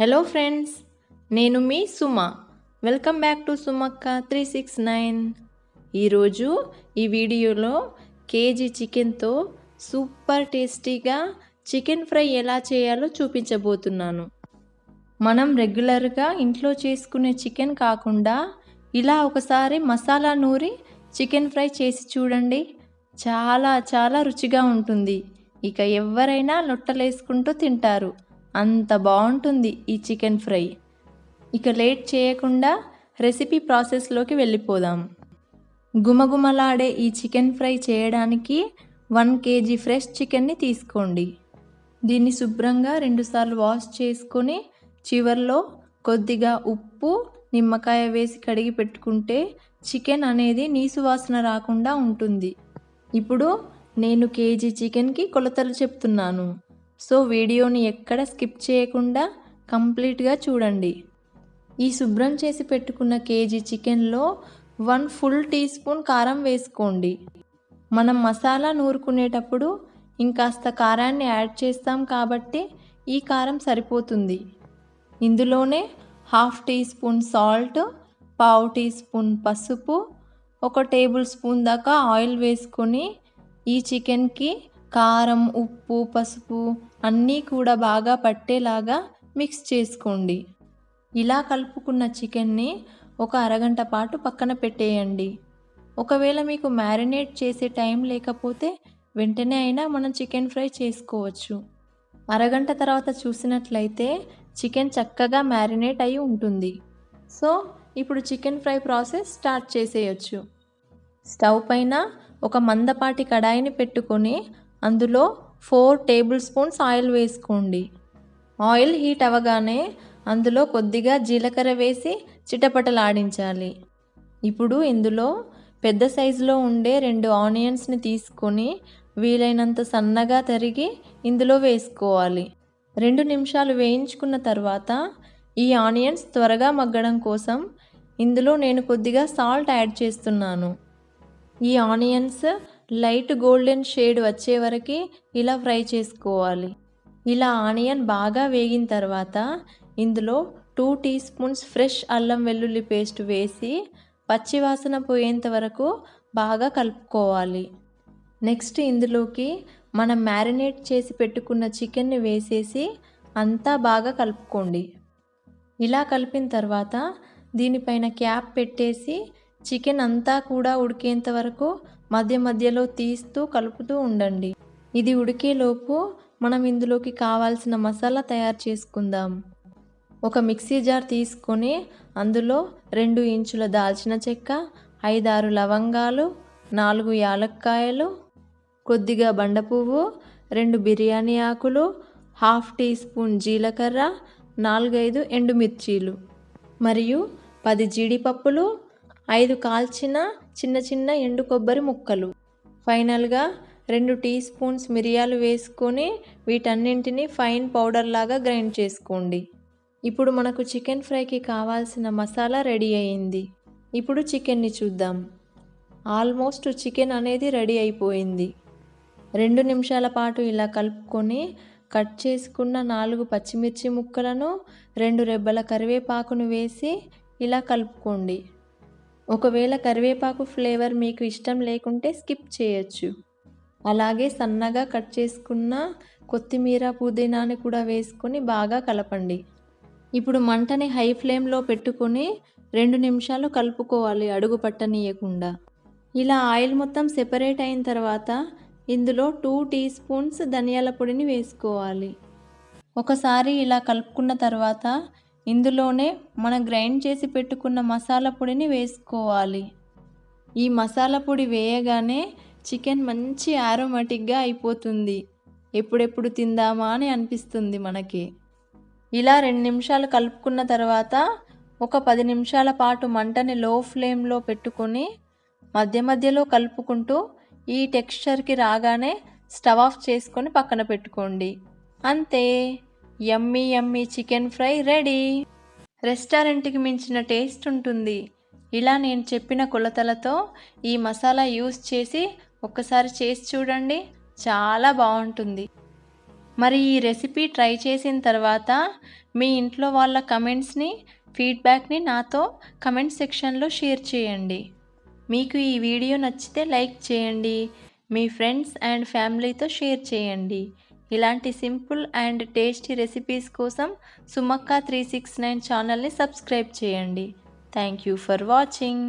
Hello friends నేను మీ Suma. Welcome back to Sumakka three six nine ఈరోజు ఈ వీడియోలో కేజీ చికెన్తో సూపర్ టేస్టీగా చికెన్ ఫ్రై ఎలా చేయాలో చూపించబోతున్నాను. మనం రెగ్యులర్గా ఇంట్లో చేసుకునే చికెన్ కాకుండా ఇలా ఒకసారి మసాలా నూరి చికెన్ ఫ్రై చేసి చూడండి. చాలా చాలా రుచిగా ఉంటుంది. ఇక ఎవరైనా లొట్టలేసుకుంటూ తింటారు. అంత బాగుంటుంది ఈ చికెన్ ఫ్రై. ఇక లేట్ చేయకుండా రెసిపీ ప్రాసెస్లోకి వెళ్ళిపోదాం. గుమగుమలాడే ఈ చికెన్ ఫ్రై చేయడానికి వన్ కేజీ ఫ్రెష్ చికెన్ని తీసుకోండి. దీన్ని శుభ్రంగా రెండుసార్లు వాష్ చేసుకొని చివర్లో కొద్దిగా ఉప్పు నిమ్మకాయ వేసి కడిగి పెట్టుకుంటే చికెన్ అనేది నీసు వాసన రాకుండా ఉంటుంది. ఇప్పుడు నేను కేజీ చికెన్కి కొలతలు చెప్తున్నాను. సో వీడియోని ఎక్కడ స్కిప్ చేయకుండా కంప్లీట్గా చూడండి. ఈ శుభ్రం చేసి పెట్టుకున్న కేజీ చికెన్లో వన్ ఫుల్ టీ స్పూన్ కారం వేసుకోండి. మనం మసాలా నూరుకునేటప్పుడు ఇంకాస్త కారాన్ని యాడ్ చేస్తాం కాబట్టి ఈ కారం సరిపోతుంది. ఇందులోనే హాఫ్ టీ స్పూన్ సాల్ట్ పావు టీ స్పూన్ పసుపు ఒక టేబుల్ స్పూన్ దాకా ఆయిల్ వేసుకొని ఈ చికెన్కి కారం ఉప్పు పసుపు అన్నీ కూడా బాగా పట్టేలాగా మిక్స్ చేసుకోండి. ఇలా కలుపుకున్న చికెన్ని ఒక అరగంట పాటు పక్కన పెట్టేయండి. ఒకవేళ మీకు మ్యారినేట్ చేసే టైం లేకపోతే వెంటనే అయినా మనం చికెన్ ఫ్రై చేసుకోవచ్చు. అరగంట తర్వాత చూసినట్లయితే చికెన్ చక్కగా మ్యారినేట్ అయి ఉంటుంది. సో ఇప్పుడు చికెన్ ఫ్రై ప్రాసెస్ స్టార్ట్ చేసేయచ్చు. స్టవ్ పైన ఒక మందపాటి కడాయిని పెట్టుకొని అందులో ఫోర్ టేబుల్ స్పూన్స్ ఆయిల్ వేసుకోండి. ఆయిల్ హీట్ అవ్వగానే అందులో కొద్దిగా జీలకర్ర వేసి చిటపటలాడించాలి. ఇప్పుడు ఇందులో పెద్ద సైజులో ఉండే రెండు ఆనియన్స్ని తీసుకొని వీలైనంత సన్నగా తరిగి ఇందులో వేసుకోవాలి. రెండు నిమిషాలు వేయించుకున్న తర్వాత ఈ ఆనియన్స్ త్వరగా మగ్గడం కోసం ఇందులో నేను కొద్దిగా సాల్ట్ యాడ్ చేస్తున్నాను. ఈ ఆనియన్స్ లైట్ గోల్డెన్ షేడ్ వచ్చే వరకు ఇలా ఫ్రై చేసుకోవాలి. ఇలా ఆనియన్ బాగా వేగిన తర్వాత ఇందులో టూ టీ స్పూన్స్ ఫ్రెష్ అల్లం వెల్లుల్లి పేస్ట్ వేసి పచ్చివాసన పోయేంత వరకు బాగా కలుపుకోవాలి. నెక్స్ట్ ఇందులోకి మనం మ్యారినేట్ చేసి పెట్టుకున్న చికెన్ని వేసేసి అంతా బాగా కలుపుకోండి. ఇలా కలిపిన తర్వాత దీనిపైన క్యాప్ పెట్టేసి చికెన్ అంతా కూడా ఉడికేంత వరకు మధ్య మధ్యలో తీస్తూ కలుపుతూ ఉండండి. ఇది ఉడికేలోపు మనం ఇందులోకి కావాల్సిన మసాలా తయారు చేసుకుందాం. ఒక మిక్సీ జార్ తీసుకొని అందులో రెండు ఇంచుల దాల్చిన చెక్క ఐదారు లవంగాలు నాలుగు యాలక్కాయలు కొద్దిగా బండ పువ్వు రెండు బిర్యానీ ఆకులు హాఫ్ టీ స్పూన్ జీలకర్ర నాలుగైదు ఎండుమిర్చీలు మరియు పది జీడిపప్పులు ఐదు కాల్చిన చిన్న చిన్న ఎండు కొబ్బరి ముక్కలు. ఫైనల్గా రెండు టీ స్పూన్స్ మిరియాలు వేసుకొని వీటన్నింటినీ ఫైన్ పౌడర్ లాగా గ్రైండ్ చేసుకోండి. ఇప్పుడు మనకు చికెన్ ఫ్రైకి కావాల్సిన మసాలా రెడీ అయింది. ఇప్పుడు చికెన్ని చూద్దాం. ఆల్మోస్ట్ చికెన్ అనేది రెడీ అయిపోయింది. రెండు నిమిషాల పాటు ఇలా కలుపుకొని కట్ చేసుకున్న నాలుగు పచ్చిమిర్చి ముక్కలను రెండు రెబ్బల కరివేపాకును వేసి ఇలా కలుపుకోండి. ఒకవేళ కరివేపాకు ఫ్లేవర్ మీకు ఇష్టం లేకుంటే స్కిప్ చేయొచ్చు. అలాగే సన్నగా కట్ చేసుకున్న కొత్తిమీర పుదీనాని కూడా వేసుకొని బాగా కలపండి. ఇప్పుడు మంటని హై ఫ్లేమ్లో పెట్టుకొని రెండు నిమిషాలు కలుపుకోవాలి అడుగు పట్టనీయకుండా. ఇలా ఆయిల్ మొత్తం సెపరేట్ అయిన తర్వాత ఇందులో టూ టీ స్పూన్స్ ధనియాల పొడిని వేసుకోవాలి. ఒకసారి ఇలా కలుపుకున్న తర్వాత ఇందులోనే మనం గ్రైండ్ చేసి పెట్టుకున్న మసాలా పొడిని వేసుకోవాలి. ఈ మసాలా పొడి వేయగానే చికెన్ మంచి ఆరోమాటిక్గా అయిపోతుంది. ఎప్పుడెప్పుడు తిందామా అని అనిపిస్తుంది మనకి. ఇలా రెండు నిమిషాలు కలుపుకున్న తర్వాత ఒక పది నిమిషాల పాటు మంటని లో ఫ్లేమ్లో పెట్టుకొని మధ్య మధ్యలో కలుపుకుంటూ ఈ టెక్స్చర్కి రాగానే స్టవ్ ఆఫ్ చేసుకొని పక్కన పెట్టుకోండి. అంతే. Yummy yummy chicken fry ready. రెస్టారెంట్కి మించిన టేస్ట్ ఉంటుంది. ఇలా నేను చెప్పిన కొలతలతో ఈ మసాలా యూస్ చేసి ఒక్కసారి చేసి చూడండి. చాలా బాగుంటుంది. మరి ఈ రెసిపీ ట్రై చేసిన తర్వాత మీ ఇంట్లో వాళ్ళ కమెంట్స్ని ఫీడ్బ్యాక్ని నాతో కమెంట్ సెక్షన్లో షేర్ చేయండి. మీకు ఈ వీడియో నచ్చితే లైక్ చేయండి. మీ ఫ్రెండ్స్ అండ్ ఫ్యామిలీతో షేర్ చేయండి. ఇలాంటి సింపుల్ అండ్ టేస్టీ రెసిపీస్ కోసం సుమక్క త్రీ సిక్స్ నైన్ ఛానల్ని సబ్స్క్రైబ్ చేయండి. Thank you for watching